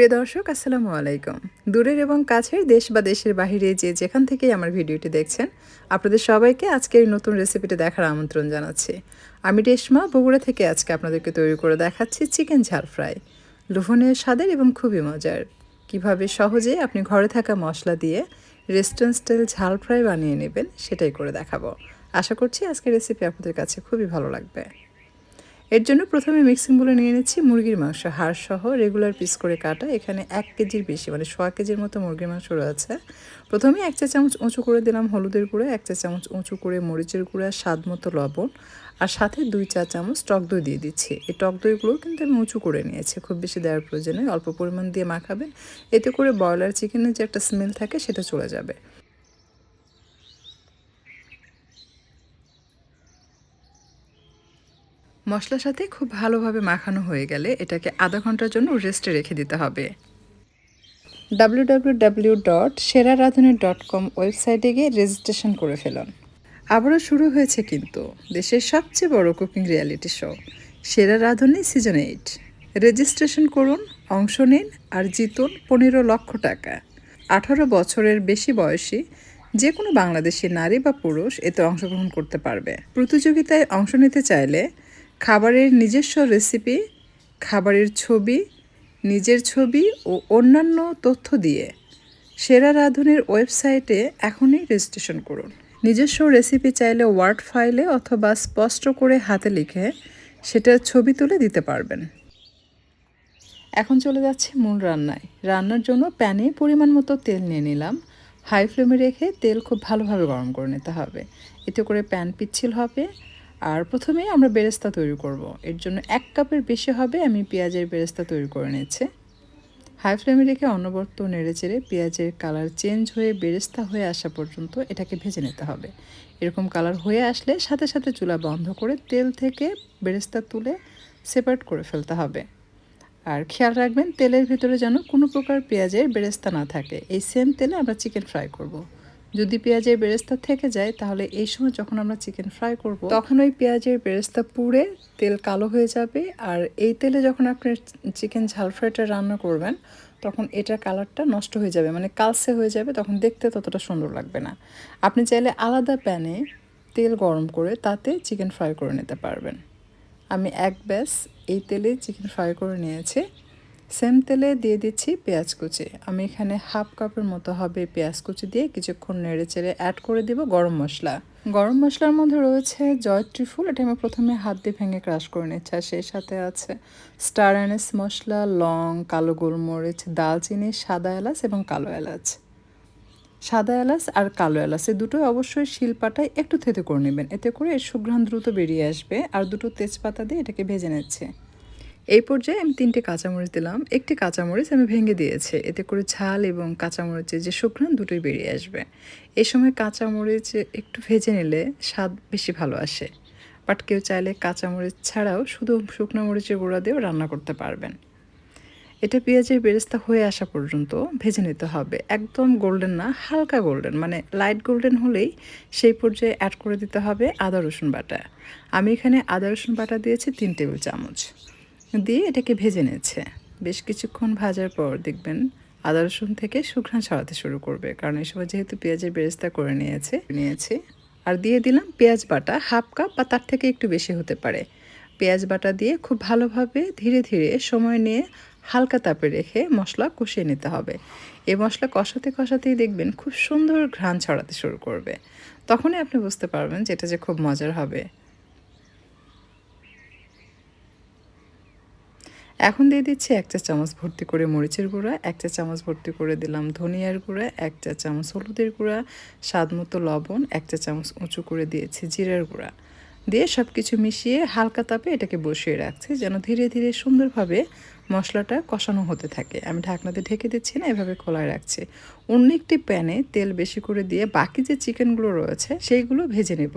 প্রিয় দর্শক, আসসালামু আলাইকুম। দূরের এবং কাছের দেশ বা দেশের বাহিরে যে যেখান থেকেই আমার ভিডিওটি দেখছেন, আপনাদের সবাইকে আজকের নতুন রেসিপিটি দেখার আমন্ত্রণ জানাচ্ছি। আমি রেশমা, বগুড়া থেকে আজকে আপনাদেরকে তৈরি করে দেখাচ্ছি চিকেন ঝাল ফ্রাই। লোভনীয়, স্বাদের এবং খুবই মজার। কীভাবে সহজে আপনি ঘরে থাকা মশলা দিয়ে রেস্টুরেন্ট স্টাইল ঝাল ফ্রাই বানিয়ে নেবেন, সেটাই করে দেখাবো। আশা করছি আজকের রেসিপি আপনাদের কাছে খুবই ভালো লাগবে। এর জন্য প্রথমে মিক্সিং বলে নিয়ে নিচ্ছি মুরগির মাংস। হাড় সহ রেগুলার পিস করে কাটা। এখানে এক কেজির বেশি মানে সোয়া কেজির মতো মুরগির মাংস রয়েছে। প্রথমে এক চা চামচ উঁচু করে দিলাম হলুদের গুঁড়ো, এক চা চামচ উঁচু করে মরিচের গুঁড়া, স্বাদ মতো লবণ, আর সাথে দুই চা চামচ টক দই দিয়ে দিচ্ছি। এই টক দইগুলো কিন্তু আমি উঁচু করে নিয়েছি, খুব বেশি দেওয়ার প্রয়োজন প্রয়োজনে অল্প পরিমাণ দিয়ে মাখাবেন, এতে করে ব্রয়লার চিকেনের যে একটা স্মেল থাকে সেটা চলে যাবে। মশলার সাথে খুব ভালোভাবে মাখানো হয়ে গেলে এটাকে আধা ঘণ্টার জন্য রেস্টে রেখে দিতে হবে। ডাব্লিউ ডট সেরা রাঁধুনি ডট কম ওয়েবসাইটে গিয়ে রেজিস্ট্রেশন করে ফেলুন। আবারও শুরু হয়েছে কিন্তু দেশের সবচেয়ে বড় কুকিং রিয়ালিটি শো সেরা রাঁধুনি সিজন এইট রেজিস্ট্রেশন করুন, অংশ নিন আর জিতুন পনেরো লক্ষ টাকা। আঠারো বছরের বেশি বয়সী যে কোনো বাংলাদেশি নারী বা পুরুষ এতে অংশগ্রহণ করতে পারবে। প্রতিযোগিতায় অংশ নিতে চাইলে খাবারের নিজস্ব রেসিপি খাবারের ছবি, নিজের ছবি ও অন্যান্য তথ্য দিয়ে সেরা রাঁধুনির ওয়েবসাইটে এখনই রেজিস্ট্রেশন করুন। নিজস্ব রেসিপি চাইলে ওয়ার্ড ফাইলে অথবা স্পষ্ট করে হাতে লিখে সেটার ছবি তুলে দিতে পারবেন। এখন চলে যাচ্ছে মূল রান্নায়। রান্নার জন্য প্যানে পরিমাণ মতো তেল নিয়ে নিলাম। হাই ফ্লেমে রেখে তেল খুব ভালোভাবে গরম করে নিতে হবে। এতে করে প্যান পিচ্ছিল হবে। আর প্রথমে আমরা বেরেস্তা তৈরি করব। এর জন্য এক কাপের বেশি হবে, আমি পেঁয়াজের বেরেস্তা তৈরি করে নিয়েছি হাই ফ্লেমে রেখে অনবর্ত নেড়ে চেড়ে পেঁয়াজের কালার চেঞ্জ হয়ে বেরেস্তা হয়ে আসা পর্যন্ত এটাকে ভেজে নিতে হবে এরকম কালার হয়ে আসলে সাথে সাথে চুলা বন্ধ করে তেল থেকে বেরেস্তা তুলে সেপারেট করে ফেলতে হবে আর খেয়াল রাখবেন, তেলের ভিতরে যেন কোনো প্রকার পেঁয়াজের বেরেস্তা না থাকে এই সেম তেলে আমরা চিকেন ফ্রাই করব। যদি পেঁয়াজের বেরেস্তা থেকে যায়, তাহলে এই সময় যখন আমরা চিকেন ফ্রাই করব, তখন ওই পেঁয়াজের বেরেস্তা পুড়ে তেল কালো হয়ে যাবে। আর এই তেলে যখন আপনি চিকেন ঝাল ফ্রাইটা রান্না করবেন, তখন এটার কালারটা নষ্ট হয়ে যাবে মানে কালসে হয়ে যাবে, তখন দেখতে ততটা সুন্দর লাগবে না। আপনি চাইলে আলাদা প্যানে তেল গরম করে তাতে চিকেন ফ্রাই করে নিতে পারবেন। আমি এক ব্যাস এই তেলে চিকেন ফ্রাই করে নিয়েছি। সেম তেলে দিয়ে দিচ্ছি পেঁয়াজ কুচি। আমি এখানে হাফ কাপের মতো হবে পেঁয়াজ কুচি দিয়ে কিছুক্ষণ নেড়ে চেড়ে অ্যাড করে দিব গরম মশলা। গরম মশলার মধ্যে রয়েছে জয়ত্রী ফুল। এটা আমি প্রথমে হাত দিয়ে ভেঙে ক্রাশ করে নিচ্ছি আর সেই সাথে আছে স্টার অ্যানেস মশলা, লং, কালো গোলমরিচ দালচিনি সাদা এলাচ এবং কালো এলাচ। সাদা এলাচ আর কালো এলাচ, এই দুটোই অবশ্যই শিলপাটায় একটু থেতে করে নেবেন। এতে করে এর সুঘ্রাণ দ্রুত বেরিয়ে আসবে। আর দুটো তেজপাতা দিয়ে এটাকে ভেজে নিচ্ছে। এই পর্যায়ে আমি তিনটে কাঁচামরিচ দিলাম। একটি কাঁচামরিচ আমি ভেঙে দিয়েছি। এতে করে ঝাল এবং কাঁচামরিচের যে শুকনান দুটোই বেরিয়ে আসবে। এই সময় কাঁচামরিচ একটু ভেজে নিলে স্বাদ বেশি ভালো আসে। বাট কেউ চাইলে কাঁচামরিচ ছাড়াও শুধু শুকনো মরিচের গুঁড়া দিয়েও রান্না করতে পারবেন। এটা পেঁয়াজের বেরেস্তা হয়ে আসা পর্যন্ত ভেজে নিতে হবে। একদম গোল্ডেন না, হালকা গোল্ডেন। মানে লাইট গোল্ডেন হলেই সেই পর্যায়ে অ্যাড করে দিতে হবে আদা রসুন বাটা। আমি এখানে আদা রসুন বাটা দিয়েছি তিন টেবিল চামচ। দিয়ে এটাকে ভেজে নিচ্ছে। বেশ কিছুক্ষণ ভাজার পর দেখবেন আদা, রসুন থেকে শুকনা ছড়াতে শুরু করবে। কারণ এই সময় যেহেতু পেঁয়াজের বেরেস্তা করে নিয়েছে, নিয়েছি। আর দিয়ে দিলাম পেঁয়াজ বাটা, হাফ কাপ বা তার থেকে একটু বেশি হতে পারে। পেঁয়াজ বাটা দিয়ে খুব ভালোভাবে ধীরে ধীরে সময় নিয়ে হালকা তাপে রেখে মশলা কষিয়ে নিতে হবে। এই মশলা কষাতে কষাতেই দেখবেন খুব সুন্দর ঘ্রাণ ছড়াতে শুরু করবে। তখনই আপনি বুঝতে পারবেন যে এটা যে খুব মজার হবে। এখন দিয়ে দিচ্ছি এক চা চামচ ভর্তি করে মরিচের গুঁড়া, এক চা চামচ ভর্তি করে দিলাম ধনিয়ার গুঁড়া, এক চা চামচ হলুদের গুঁড়া, স্বাদ মতো লবণ, এক চা চামচ উঁচু করে দিয়েছি জিরার গুঁড়া। দিয়ে সব কিছু মিশিয়ে হালকা তাপে এটাকে বসিয়ে রাখছি যেন ধীরে ধীরে সুন্দরভাবে মশলাটা কষানো হতে থাকে। আমি ঢাকনাতে ঢেকে দিচ্ছি না, এভাবে খোলায় রাখছি। অন্য একটি প্যানে তেল বেশি করে দিয়ে বাকি যে চিকেনগুলো রয়েছে, সেইগুলো ভেজে নেব।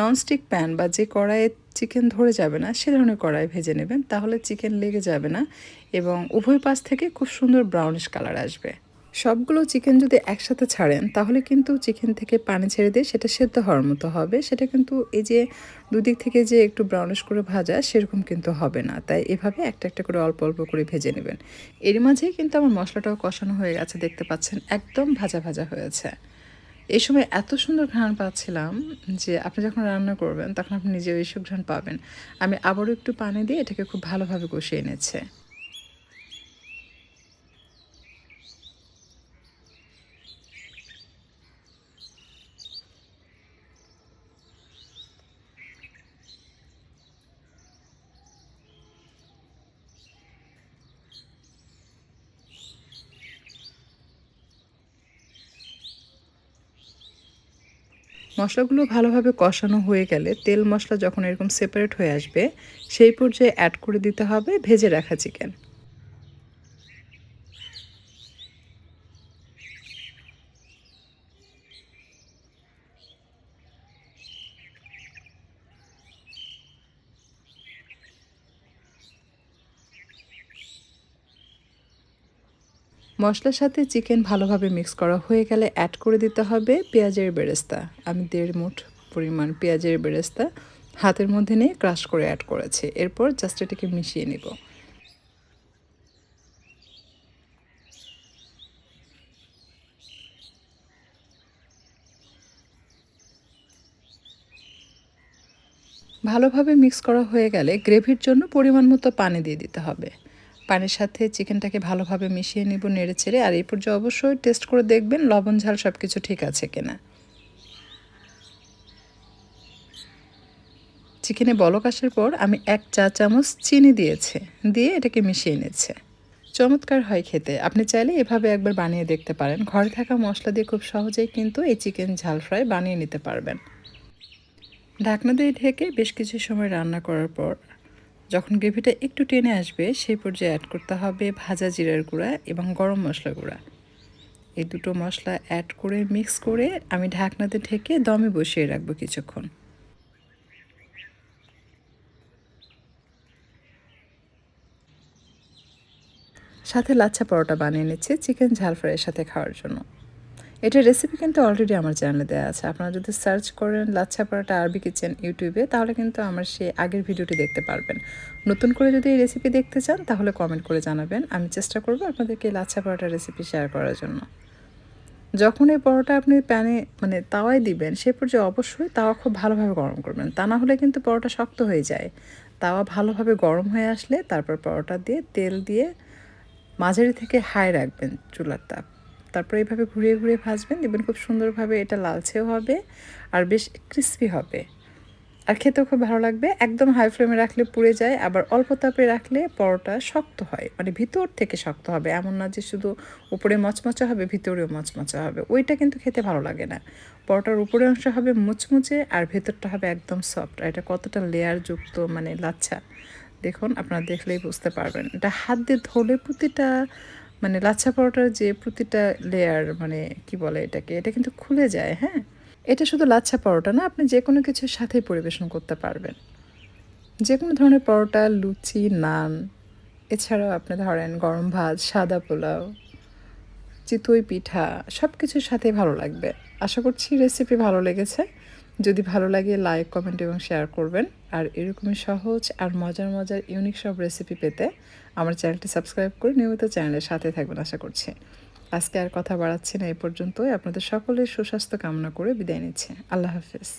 ননস্টিক প্যান বা যে কড়াইয়ে চিকেন ধরে যাবে না, সে ধরনের কড়াই ভেজে নেবেন, তাহলে চিকেন লেগে যাবে না এবং উভয় পাশ থেকে খুব সুন্দর ব্রাউনিশ কালার আসবে। সবগুলো চিকেন যদি একসাথে ছাড়েন, তাহলে কিন্তু চিকেন থেকে পানি ছেড়ে দিয়ে সেটা সেদ্ধ হওয়ার মতো হবে। সেটা কিন্তু এই যে দুদিক থেকে যে একটু ব্রাউনিশ করে ভাজা, সেরকম কিন্তু হবে না। তাই এভাবে একটা একটা করে অল্প অল্প করে ভেজে নেবেন। এর মাঝেই কিন্তু আমার মশলাটাও কষানো হয়ে গেছে, দেখতে পাচ্ছেন, একদম ভাজা ভাজা হয়েছে। এই সময় এত সুন্দর ঘ্রাণ পাচ্ছিলাম যে আপনি যখন রান্না করবেন, তখন আপনি নিজেও এইসব ঘ্রাণ পাবেন। আমি আবারও একটু পানি দিয়ে এটাকে খুব ভালোভাবে কষিয়ে নিচ্ছে। মশলাগুলো ভালোভাবে কষানো হয়ে গেলে তেল মশলা যখন এরকম সেপারেট হয়ে আসবে, সেই পর্যায়ে অ্যাড করে দিতে হবে ভেজে রাখা চিকেন মশলার সাথে চিকেন ভালোভাবে মিক্স করা হয়ে গেলে অ্যাড করে দিতে হবে পেঁয়াজের বেরেস্তা। আমি দেড় মুঠ পরিমাণ পেঁয়াজের বেরেস্তা হাতের মধ্যে নিয়ে ক্রাশ করে অ্যাড করেছি। এরপর জাস্ট এটাকে মিশিয়ে নিব। ভালোভাবে মিক্স করা হয়ে গেলে গ্রেভির জন্য পরিমাণ মতো পানি দিয়ে দিতে হবে। পানির সাথে চিকেনটাকে ভালোভাবে মিশিয়ে নিব নেড়ে চেড়ে। আর এই পর্যায়ে অবশ্যই টেস্ট করে দেখবেন লবণ, ঝাল সব কিছু ঠিক আছে কিনা। চিকেনে বলক আসার পর আমি এক চা চামচ চিনি দিয়েছে, দিয়ে এটাকে মিশিয়ে নিচ্ছে। চমৎকার হয় খেতে। আপনি চাইলে এভাবে একবার বানিয়ে দেখতে পারেন। ঘরে থাকা মশলা দিয়ে খুব সহজেই কিন্তু এই চিকেন ঝাল ফ্রাই বানিয়ে নিতে পারবেন। ঢাকনা দিয়ে ঢেকে বেশ কিছু সময় রান্না করার পর যখন গ্রেভিটা একটু টেনে আসবে, সেই পর্যায়ে অ্যাড করতে হবে ভাজা জিরার গুঁড়া এবং গরম মশলা গুঁড়া। এই দুটো মশলা অ্যাড করে মিক্স করে আমি ঢাকনাতে ঢেকে দমে বসিয়ে রাখব কিছুক্ষণ। সাথে লাচ্ছা পরোটা বানিয়ে নিচ্ছি, চিকেন ঝাল ফ্রাইয়ের সাথে খাওয়ার জন্য। এটার রেসিপি কিন্তু অলরেডি আমার চ্যানেলে দেওয়া আছে। আপনারা যদি সার্চ করেন লাচ্ছা পরোটা আরবি কিচেন ইউটিউবে তাহলে কিন্তু আমার সেই আগের ভিডিওটি দেখতে পারবেন। নতুন করে যদি এই রেসিপি দেখতে চান, তাহলে কমেন্ট করে জানাবেন। আমি চেষ্টা করব আপনাদেরকে লাচ্ছা পরোটার রেসিপি শেয়ার করার জন্য। যখন এই পরোটা আপনি প্যানে মানে তাওয়ায় দিবেন, সে পর্যায়ে অবশ্যই তাওয়া খুব ভালোভাবে গরম করবেন। তা না হলে কিন্তু পরোটা শক্ত হয়ে যায়। তাওয়া ভালোভাবে গরম হয়ে আসলে তারপর পরোটা দিয়ে তেল দিয়ে মাঝারি থেকে হাই রাখবেন চুলার তাপ। তারপর এইভাবে ঘুরিয়ে ঘুরিয়ে ভাজবেন, দেখবেন খুব সুন্দরভাবে এটা লালচেও হবে আর বেশ ক্রিস্পি হবে। আর খেতেও খুব ভালো লাগবে, একদম হাই ফ্লেমে রাখলে পুড়ে যায়, আবার অল্প তাপে রাখলে পরোটা শক্ত হয় মানে ভিতর থেকে শক্ত হবে, এমন না যে শুধু উপরে মচমচা হবে, ভিতরেও মচমচা হবে, ওইটা কিন্তু খেতে ভালো লাগে না। পরোটার উপরে অংশ হবে মুচমুচে আর ভেতরটা হবে একদম সফট আর এটা কতটা লেয়ার যুক্ত মানে লাচ্ছা, দেখুন, আপনারা দেখলেই বুঝতে পারবেন। এটা হাত দিয়ে ধরলে প্রতিটা মানে লাচ্ছা পরোটার যে প্রতিটা লেয়ার মানে কি বলে এটাকে, এটা কিন্তু খুলে যায় হ্যাঁ? এটা শুধু লাচ্ছা পরোটা না, আপনি যে কোনো কিছুর সাথে পরিবেশন করতে পারবেন। যে কোনো ধরনের পরোটা, লুচি, নান, এছাড়াও আপনি ধরেন গরম ভাত, সাদা পোলাও, চিতই পিঠা সব কিছুর সাথে ভালো লাগবে। আশা করছি রেসিপি ভালো লেগেছে। যদি ভালো লাগে লাইক কমেন্ট এবং শেয়ার করবেন। আর এরকমই সহজ আর মজার মজার ইউনিক সব রেসিপি পেতে আমার চ্যানেলটি সাবস্ক্রাইব করে নিয়মিত চ্যানেলের সাথে থাকবেন আশা করছি। আজকে আর কথা বাড়াচ্ছি না, এই পর্যন্তই। আপনাদের সকলের সুস্বাস্থ্য কামনা করে বিদায় নিচ্ছে। আল্লাহ হাফিজ।